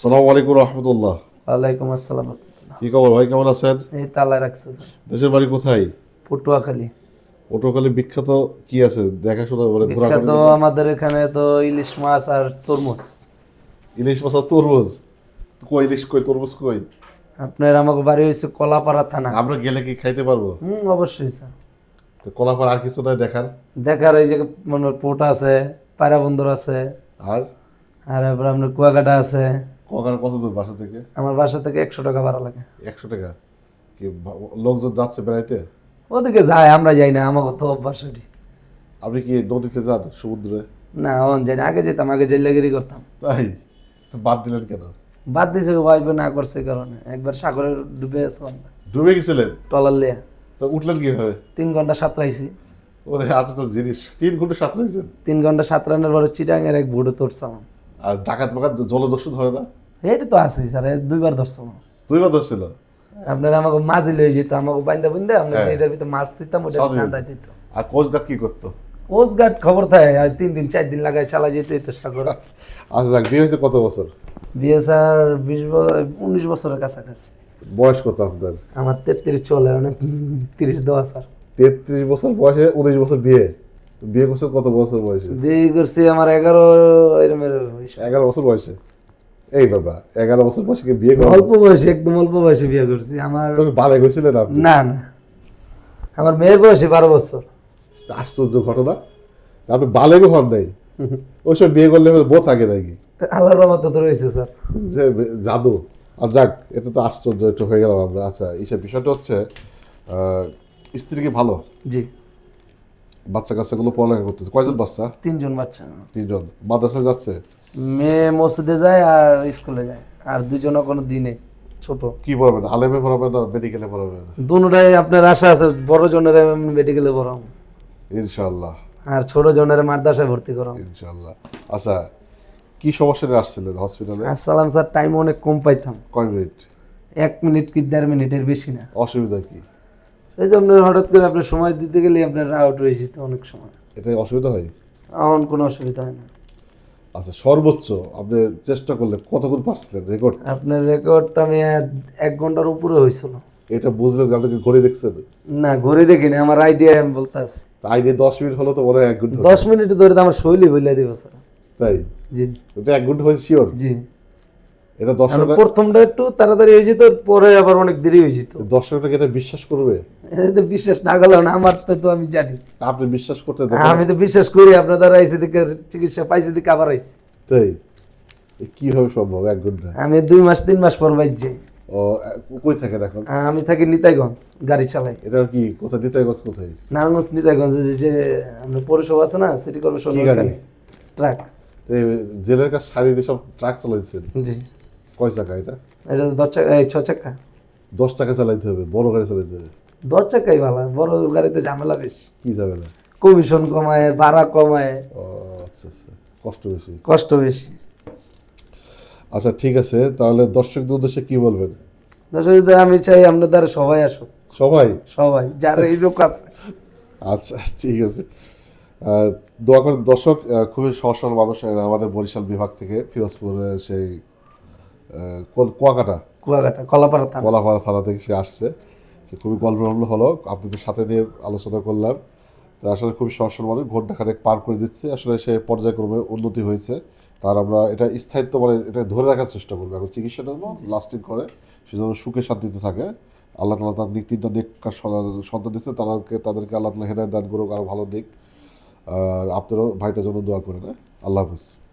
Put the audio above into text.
সালামু আলাইকুম রহমতুল্লাহ। ওয়ালাইকুম আসসালাম কি খবর ভাই কেমন আছেন? এই তালা রাখছে স্যার। দেশের বাড়ি কোথায়? পটুয়াখালী। পটুয়াখালী বিখ্যাত কি আছে? দেখাশোনা মানে বিখ্যাত আমাদের এখানে তো ইলিশ মাছ আর তরমুজ। ইলিশ মাছ আর তরমুজ? কই ইলিশ কই তরমুজ কই? আপনার আমাকে বাড়ি হয়েছে কলাপাড়া থানা। আমরা গেলে কি খাইতে পারব? হুম অবশ্যই স্যার। তো কলাপাড় আর কিছু নাই দেখার? দেখার এই যে মনে পোট আছে পায়রা বন্দর আছে। আর? আর আপনার কুয়াকাটা আছে। কখন কত দূর বাসা থেকে? আমার বাসা থেকে একশো টাকা ভাড়া লাগে। একশো টাকা? কি লোকজন যাচ্ছে বেড়াইতে? ওদিকে যায় আমরা যাই না আমাকে তো অভ্যাস ওটি আপনি কি নদীতে যান সমুদ্রে? না অন যাই না আগে যেতাম আগে জেল্লাগিরি করতাম। তাই? তো বাদ দিলেন কেন? বাদ দিয়েছে ওয়াইফে না করছে কারণে। একবার সাগরে ডুবে গেছে ডুবে গেছিলেন? টলার লিয়া তো উঠলেন কীভাবে? তিন ঘণ্টা সাঁতরাইছি। ওরে এত তো জিনিস তিন ঘণ্টা সাঁতরে হয়েছেন তিন ঘণ্টা সাঁতরানোর পরে চিটাঙের এক বুড়ো তুলছিলাম আর ডাকাত বাকাত জলদস্যু ধরে না? এইটা তো আছি স্যার দুইবার ধরছিলাম দুইবার ধরছিল? আপনার আমাকে মাঝি লয়ে যেত আমাকে বাইন্দা বাইন্দা আমরা হ্যাঁ। এটার ভিতরে মাছ তুইতাম ওটা। কান্দা দিত। আর কোস্ট কি করতো? কোস্ট খবর থাকে আর তিন দিন চার দিন লাগায় চালা যেত তো সাগর। আচ্ছা যাক বিয়ে হয়েছে কত বছর? বিয়ে স্যার বিশ বছর উনিশ বছরের কাছাকাছি। বয়স কত আপনার? আমার তেত্রিশ চলে অনেক তিরিশ দেওয়া স্যার। তেত্রিশ বছর বয়সে উনিশ বছর বিয়ে? বিয়ে করছেন কত বছর বয়সে? বিয়ে করছি আমার এগারো এরম এগারো বছর বয়সে? এই বাবা এগারো বছর বয়সে বিয়ে করো অল্প বয়সে একদম অল্প বয়সে বিয়ে করছি। আমার তুমি বালে গেছিলেন আপনি না না। আমার মেয়ের বয়সে বারো বছর। আশ্চর্য ঘটনা। আপনি বালেগও হন নাই। ওই সময় বিয়ে করলে বউ থাকে নাকি? আল্লাহর রহমত তো রয়েছে স্যার। যে জাদু। আর যাক এটা তো আশ্চর্য একটু হয়ে গেলাম আমরা। আচ্ছা এইসব বিষয়টা হচ্ছে আহ, স্ত্রী কি ভালো? জি। বাচ্চা কাচ্চাগুলো পড়ালেখা করতেছে। কয়জন বাচ্চা? তিনজন বাচ্চা। তিনজন। মাদ্রাসায় যাচ্ছে? মেয়ে মসজিদে যায় আর স্কুলে যায়। আর দুজনও কোনো দিনে ছোট। কি পড়াবেন আলেমে পড়াবেন না মেডিকেলে পড়াবেন দুটাই আপনার আশা আছে বড় জনের মেডিকেলে পড়াম ইনশাল্লাহ আর ছোট জনের মাদ্রাসায় ভর্তি করাম ইনশাল্লাহ আচ্ছা কি সমস্যা নিয়ে আসছিলেন হসপিটালে আসসালাম স্যার টাইম অনেক কম পাইতাম। কয় মিনিট? এক মিনিট কি দেড় মিনিটের বেশি না। অসুবিধা কি? এই যে আপনার হঠাৎ করে আপনার সময় দিতে গেলে আপনার আউট হয়ে যেত অনেক সময়। এটাই অসুবিধা হয়? এমন কোনো অসুবিধা হয় না। আচ্ছা সর্বোচ্চ আপনি চেষ্টা করলে কতক্ষণ পারছিলেন রেকর্ড আপনার রেকর্ডটা আমি এক- ঘণ্টার উপরে হয়েছিল। এটা বুঝলেন আপনি কি ঘড়ি দেখছেন? না ঘুরে দেখিনি আমার আইডিয়া আমি বলতেছি। তাই দিয়ে দশ মিনিট হলো তো মনে হয় এক ঘণ্টা দশ মিনিট ধরে তো আমার শৈলী বলে দিব স্যার। তাই? জি। এটা এক ঘণ্টা হয়েছে শিওর জি। এটা দর্শক প্রথমটা একটু তাড়াতাড়ি হয়ে যেত পরে আবার অনেক দেরি হয়ে যেত। দর্শকটা কি এটা বিশ্বাস করবে? এটা বিশ্বাস না গেলেও না আমার তো আমি জানি। আপনি বিশ্বাস করতে আমি তো বিশ্বাস করি আপনার দ্বারা আইসি দিকে চিকিৎসা পাইছি দিকে আবার আইসি। তাই? কীভাবে সম্ভব এক ঘণ্টা? আমি দুই মাস তিন মাস পর বাইর যাই। ও কই থাকেন এখন? আমি থাকি নিতাইগঞ্জ গাড়ি চালাই। এটা কি কোথায় গেছে কোথায়? নারায়ণগঞ্জ নিতাইগঞ্জ যে আপনার পৌরসভা আছে না সিটি কর্পোরেশন? ট্রাক জেলের কাছে সারি দিয়ে সব ট্রাক চালাইছেন। জি। কয় চাকা এটা? এটা দশ চাকা এই ছ চাকা। দশ টাকা চালাইতে হবে বড় গাড়ি চালাইতে হবে। দশ চাকাই ভালো বড় গাড়িতে ঝামেলা বেশি। কি না কমিশন কমায় ভাড়া কমায়। ও আচ্ছা আচ্ছা কষ্ট বেশি। কষ্ট বেশি। আচ্ছা ঠিক আছে তাহলে দর্শকদের উদ্দেশ্যে কি বলবেন? দর্শক আমি চাই আপনার দ্বারা সবাই আসুক। সবাই? সবাই যার এই রোগ আছে। আচ্ছা ঠিক আছে। দোয়া করেন দর্শক খুবই সহজ সরল মানুষ আমাদের বরিশাল বিভাগ থেকে ফিরোজপুরে সেই কুয়াকাটা। কুয়াকাটা কলাপাড়া থানা কলাপাড়া থানা থেকে সে আসছে। সে খুবই গল্পরম্য হলো আপনাদের সাথে নিয়ে আলোচনা করলাম। তো আসলে খুবই সহজ সরল মানুষ ঘণ্টা খানেক পার করে দিচ্ছে। আসলে সে পর্যায়ক্রমে উন্নতি হয়েছে। তার আমরা এটা স্থায়িত্ব মানে এটা ধরে রাখার চেষ্টা করব। এখন চিকিৎসাটা যেন লাস্টিং করে। সে যেন সুখে শান্তিতে থাকে। আল্লাহ তালা তার নিক তিনটা নেককার সন্তান- দিচ্ছে তাদেরকে তাদেরকে আল্লাহ তালা হেদায়ত দান করুক আরও ভালো দিক। আর আপনারও ভাইটার জন্য দোয়া করে না আল্লাহ হাফিজ।